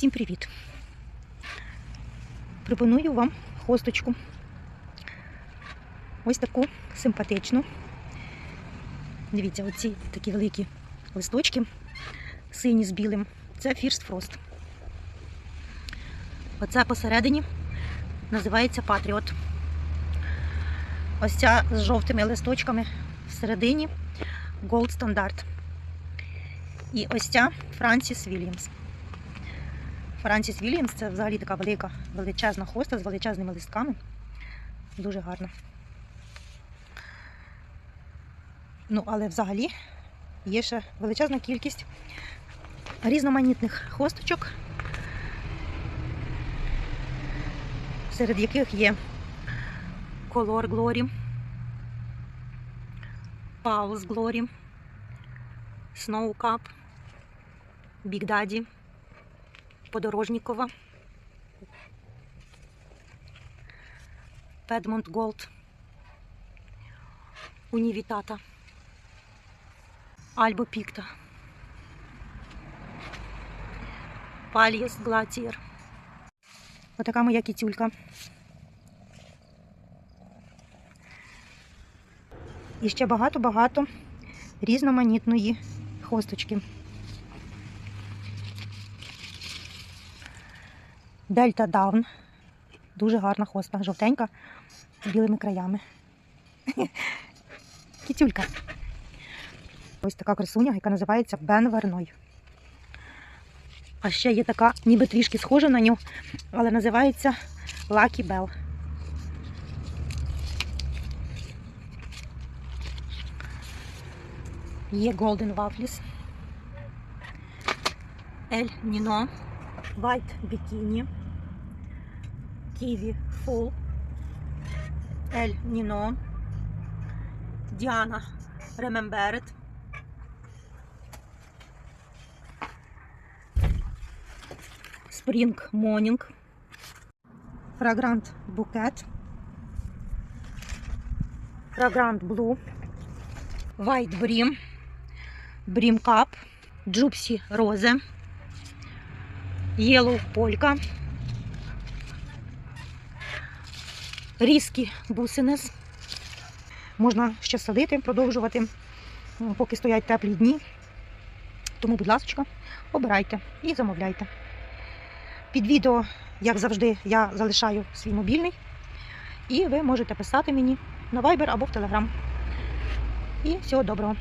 Всім привіт! Пропоную вам хосточку. Ось таку симпатичну. Дивіться, оці такі великі листочки, сині з білим. Це First Frost. Оце посередині називається Patriot. Ось ця з жовтими листочками всередині Gold Standard. І ось ця Франсіс Вільямс. Франсіс Вільямс це взагалі така велика, величезна хоста з величезними листками. Дуже гарна. Ну, але взагалі є ще величезна кількість різноманітних хосточок, серед яких є Color Glory, Pulse Glory, Snow Cup, Big Daddy, Подорожнікова, Педмонт Голд, Унівітата, Альбо Пікта, Пальєс Глатієр. Отака моя кітюлька. І ще багато-багато різноманітної хосточки. Дельта Даун. Дуже гарна хоста, жовтенька, з білими краями. Кітюлька. Ось така красуня, яка називається Бен Верной. А ще є така, ніби трішки схожа на нього, але називається Lucky Bell. Є Golden Waffles. Ель Ніно. White Bikini. Kiwi Full. Ель Ніно. Діана Remember It. Spring Morning. Fragrant Bouquet. Fragrant Blue. White Brim. Brim Cup. Gypsy Rose. Yellow Полька. Різкі бусинес. Можна ще садити, продовжувати, поки стоять теплі дні. Тому, будь ласка, обирайте і замовляйте. Під відео, як завжди, я залишаю свій мобільний. І ви можете писати мені на Viber або в Telegram. І всього доброго.